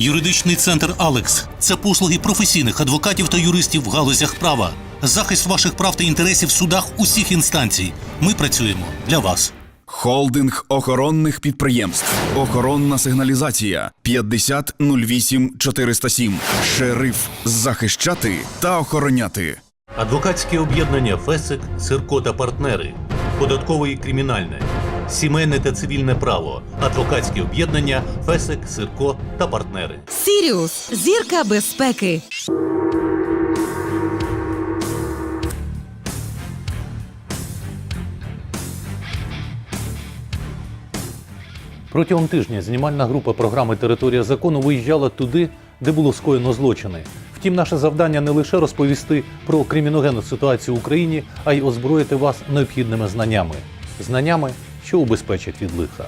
Юридичний центр Алекс це послуги професійних адвокатів та юристів в галузях права. Захист ваших прав та інтересів в судах усіх інстанцій. Ми працюємо для вас. Холдинг охоронних підприємств. Охоронна сигналізація 50 08 407. Шериф захищати та охороняти. Адвокатське об'єднання Фесик, Сирко та партнери, податкове і кримінальне, сімейне та цивільне право, адвокатське об'єднання Фесик, Сирко та партнери. Сіріус зірка безпеки. Протягом тижня знімальна група програми Територія закону виїжджала туди, де було скоєно злочини. Втім, наше завдання не лише розповісти про криміногенну ситуацію в Україні, а й озброїти вас необхідними знаннями. Знаннями, що убезпечать від лиха.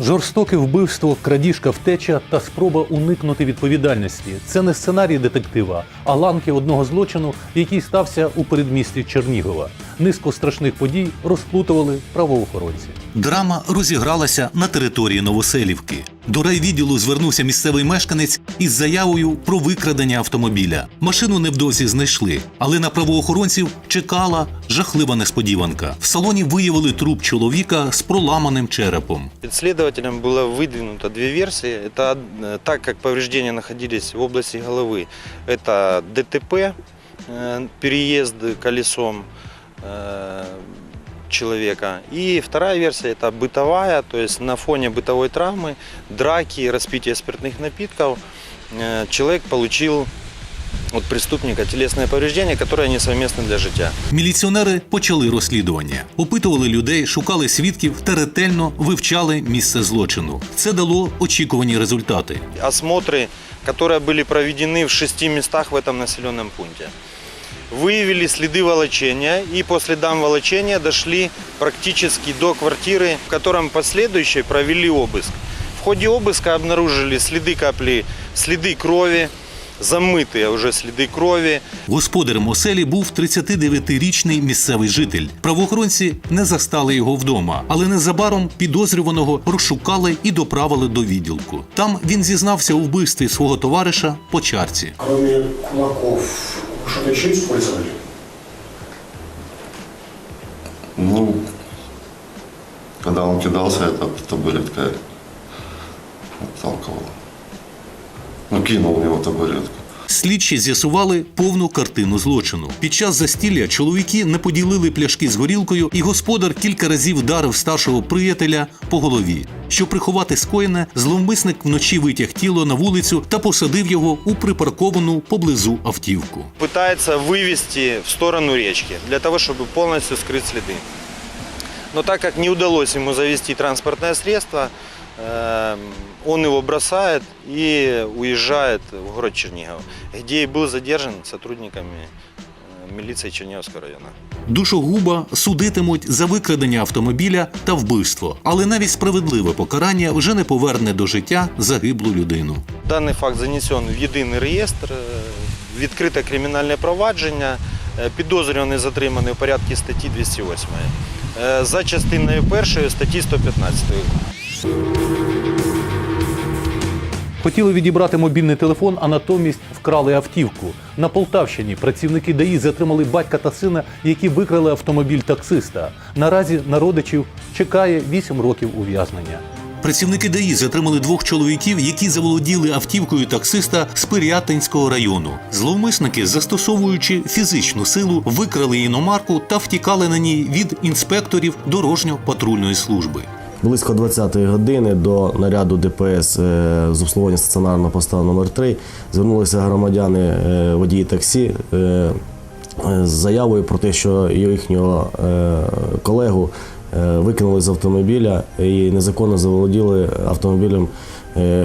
Жорстоке вбивство, крадіжка, втеча та спроба уникнути відповідальності це не сценарій детектива, а ланки одного злочину, який стався у передмісті Чернігова. Низку страшних подій розплутували правоохоронці. Драма розігралася на території Новоселівки. До райвідділу звернувся місцевий мешканець із заявою про викрадення автомобіля. Машину невдовзі знайшли, але на правоохоронців чекала жахлива несподіванка. В салоні виявили труп чоловіка з проламаним черепом. Перед следователем было выдвинуто две версии. Это э, так как повреждения находились в области головы. Это ДТП, э, переезд колесом э, человека. И вторая версия это бытовая, то есть на фоне бытовой травмы, драки, распития спиртных напитков э, человек получил от преступника телесное повреждение, которое несовместно для життя. Міліціонери почали розслідування, опитували людей, шукали свідків та ретельно вивчали місце злочину. Це дало очікувані результати. осмотры, которые были проведены в шести местах в этом населенном пункте. Выявили следы волочения и по следам волочения дошли практически до квартиры, в котором последующие провели обыск. В ходе обыска обнаружили следы капли, следы крови, замытые уже следы крови, Господарем оселі був 39-річний місцевий житель. Правоохоронці не застали його вдома, але незабаром підозрюваного розшукали і доправили до відділку. Там він зізнався у вбивстві свого товариша по чарці. Кроме кулаков, вы что-то еще использовали? Ну, когда он кидался, эта табуретка отталкивала. Ну, кинул в него табуретку. Слідчі з'ясували повну картину злочину. Під час застілля чоловіки не поділили пляшки з горілкою, і господар кілька разів вдарив старшого приятеля по голові. Щоб приховати скоєне, зловмисник вночі витяг тіло на вулицю та посадив його у припарковану поблизу автівку. пытается вывести в сторону речки для того, чтобы полностью скрыть следы. Но так как не удалось ему завести транспортное средство, эм, он его бросает и уезжает в город Чернигов, где и был задержан сотрудниками э, милиции Черниговского района. Душогуба судитимуть за викрадення автомобіля та вбивство, але навіть справедливе покарання вже не поверне до життя загиблу людину. Даний факт занесен в єдиний реєстр, е, відкрите кримінальне провадження, е, підозрюваний затриманий у порядку статті 208. Е, За частиною першої статті 115. Хотіли відібрати мобільний телефон, а натомість вкрали автівку. На Полтавщині працівники ДАІ затримали батька та сина, які викрали автомобіль таксиста. Наразі на родичів чекає 8 років ув'язнення. Працівники ДАІ затримали двох чоловіків, які заволоділи автівкою таксиста з Пирятинського району. Зловмисники, застосовуючи фізичну силу, викрали іномарку та втікали на ній від інспекторів дорожньо-патрульної служби. Близько 20-ї години до наряду ДПС е, з обслуговування стаціонарного поста номер 3 звернулися громадяни е, водії таксі е, з заявою про те, що їхнього колегу викинули з автомобіля і незаконно заволоділи автомобілем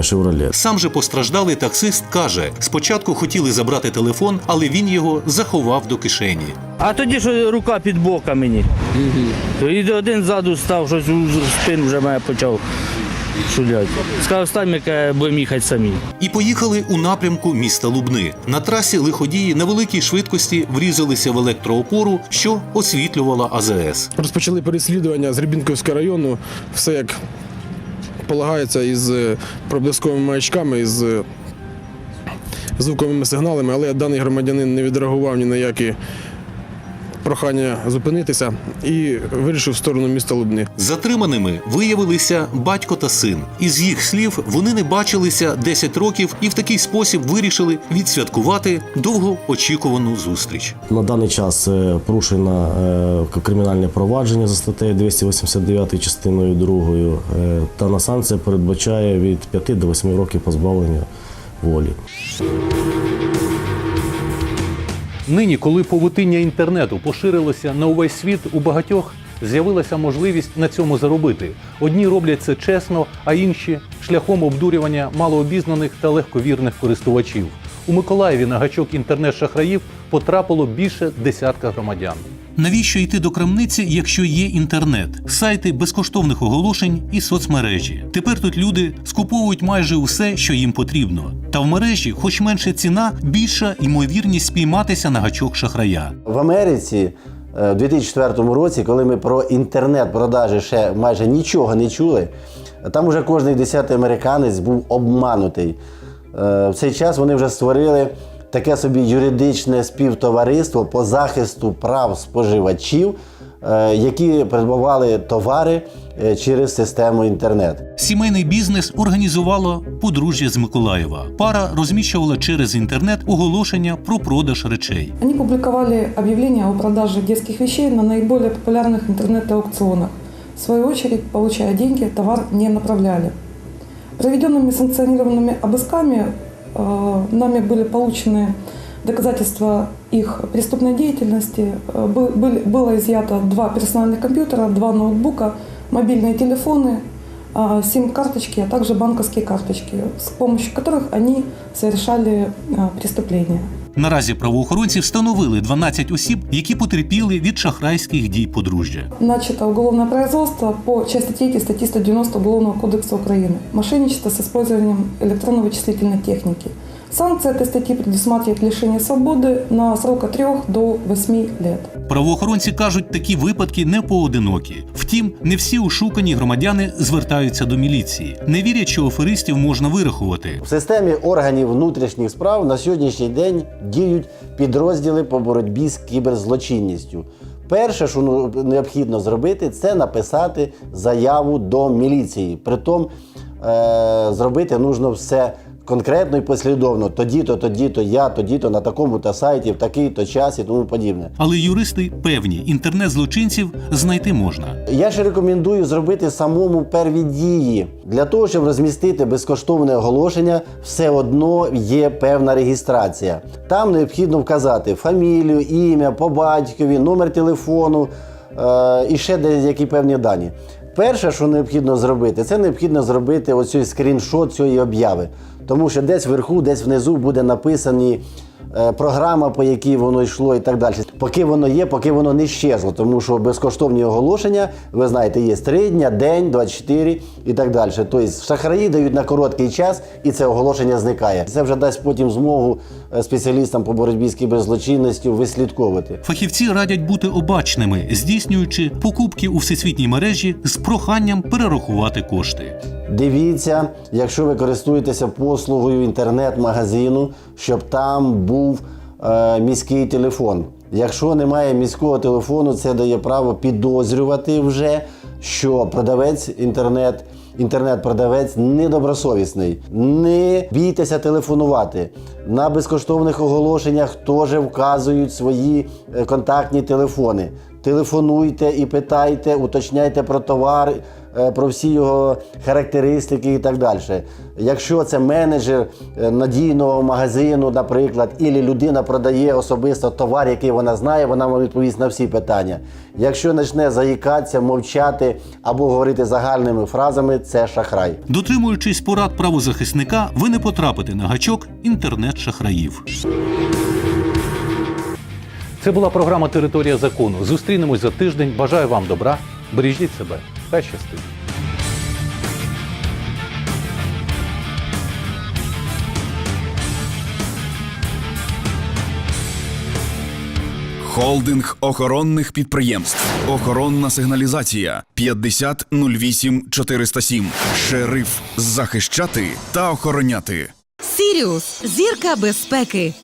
«Шевроле». Сам же постраждалий таксист каже: спочатку хотіли забрати телефон, але він його заховав до кишені. А тоді що рука під бока мені. І один ззаду став, щось у спину вже мене почав шуляти. Сказав, стань, ми будемо їхати самі. І поїхали у напрямку міста Лубни. На трасі лиходії на великій швидкості врізалися в електроопору, що освітлювала АЗС. Розпочали переслідування з Рибінковського району. Все як полагається із е, проблисковими маячками, із е, звуковими сигналами, але даний громадянин не відреагував ні на які прохання зупинитися і вирішив в сторону міста Лубни. Затриманими виявилися батько та син. Із їх слів вони не бачилися 10 років і в такий спосіб вирішили відсвяткувати довгоочікувану зустріч. На даний час е, порушено е, кримінальне провадження за статтею 289 частиною 2, е, та санкція передбачає від 5 до 8 років позбавлення волі. Нині, коли повутиння інтернету поширилося на увесь світ, у багатьох з'явилася можливість на цьому заробити. Одні роблять це чесно, а інші шляхом обдурювання малообізнаних та легковірних користувачів. У Миколаєві на гачок інтернет-шахраїв потрапило більше десятка громадян. Навіщо йти до крамниці, якщо є інтернет, сайти безкоштовних оголошень і соцмережі? Тепер тут люди скуповують майже усе, що їм потрібно. Та в мережі, хоч менша ціна, більша ймовірність спійматися на гачок шахрая. В Америці е, в 2004 році, коли ми про інтернет-продажі ще майже нічого не чули, там уже кожний десятий американець був обманутий. Е, В цей час вони вже створили таке собі юридичне співтовариство по захисту прав споживачів, е, які придбавали товари е, через систему інтернет. Сімейний бізнес організувало подружжя з Миколаєва. Пара розміщувала через інтернет оголошення про продаж речей. Они публиковали объявления о продаже детских вещей на наиболее популярных интернет-аукционах. В свою очередь, получая деньги, товар не направляли. Проведенными санкционированными обысками э, нами были получены доказательства их преступной деятельности. Э, бы- были- было изъято два персональных компьютера, два ноутбука, мобильные телефоны, э, сим-карточки, а также банковские карточки, с помощью которых они совершали э, преступления. Наразі правоохоронці встановили 12 осіб, які потерпіли від шахрайських дій подружжя. Начато уголовное производство по части 3 статьи 190 Уголовного кодекса Украины. Мошенничество с использованием электронно-вычислительной техники. Санкция этой статьи предусматривает лишение свободы на срок от 3 до 8 лет. Правоохоронці кажуть, такі випадки не поодинокі. Втім, не всі ушукані громадяни звертаються до міліції. Не вірять, що аферистів можна вирахувати. В системі органів внутрішніх справ на сьогоднішній день діють підрозділи по боротьбі з кіберзлочинністю. Перше, що ну, необхідно зробити, це написати заяву до міліції. Притом е- зробити нужно все конкретно і послідовно. Тоді-то, тоді-то, я, тоді-то на такому-то сайті, в такий-то час і тому подібне. Але юристи певні, інтернет-злочинців знайти можна. Я ще рекомендую зробити самому перві дії. Для того, щоб розмістити безкоштовне оголошення, все одно є певна реєстрація. Там необхідно вказати фамілію, ім'я, по батькові, номер телефону е- і ще деякі певні дані. Перше, що необхідно зробити, це необхідно зробити оцей скріншот цієї обяви. Тому що десь вверху, десь внизу буде написані е, програма, по якій воно йшло, і так далі. Поки воно є, поки воно не щезло, тому що безкоштовні оголошення, ви знаєте, є 3 дня, день, 24 і так далі. Тобто шахраї дають на короткий час, і це оголошення зникає. Це вже дасть потім змогу е, спеціалістам по боротьбі з кіберзлочинністю вислідковувати. Фахівці радять бути обачними, здійснюючи покупки у всесвітній мережі з проханням перерахувати кошти. Дивіться, якщо ви користуєтеся послугою інтернет-магазину, щоб там був е, міський телефон. Якщо немає міського телефону, це дає право підозрювати вже, що продавець інтернет, інтернет-продавець недобросовісний. Не бійтеся телефонувати. На безкоштовних оголошеннях теж вказують свої е, контактні телефони. Телефонуйте і питайте, уточняйте про товар, про всі його характеристики і так далі. Якщо це менеджер е, надійного магазину, наприклад, і людина продає особисто товар, який вона знає, вона вам відповість на всі питання. Якщо почне заїкатися, мовчати або говорити загальними фразами, це шахрай. Дотримуючись порад правозахисника, ви не потрапите на гачок інтернет-шахраїв. Це була програма Територія закону. Зустрінемось за тиждень. Бажаю вам добра. Бережіть себе. Хай щастить. Холдинг охоронних підприємств. Охоронна сигналізація 50 08 407. Шериф захищати та охороняти. Сіріус зірка безпеки.